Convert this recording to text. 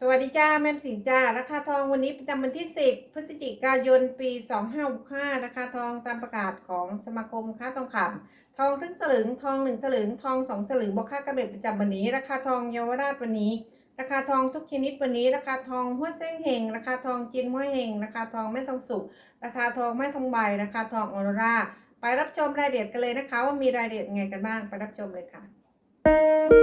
สวัสดีจ้าแม่สินจ้าราคาทองวันนี้ประจำวันที่ 10 พฤศจิกายนปี 2565ราคาทองตามประกาศของสมาคมค้าทองคำทองครึ่งสลึงทองหนึ่งสลึงทองสองสลึงบวกค่ากระเบิดประจำวันนี้ ราคาทองเยาวราชวันนี้ ราคาทองทุกชนิดวันนี้ ราคาทองหัวเส้นเฮงราคาทองจินหัวเฮงราคาทองแม่ทองสุกราคาทองแม่ทองใบราคาทองออโรราไปรับชมรายละเอียดกันเลยนะคะ ว่ามีรายละเอียดยังไงกันบ้างไปรับชมเลยค่ะ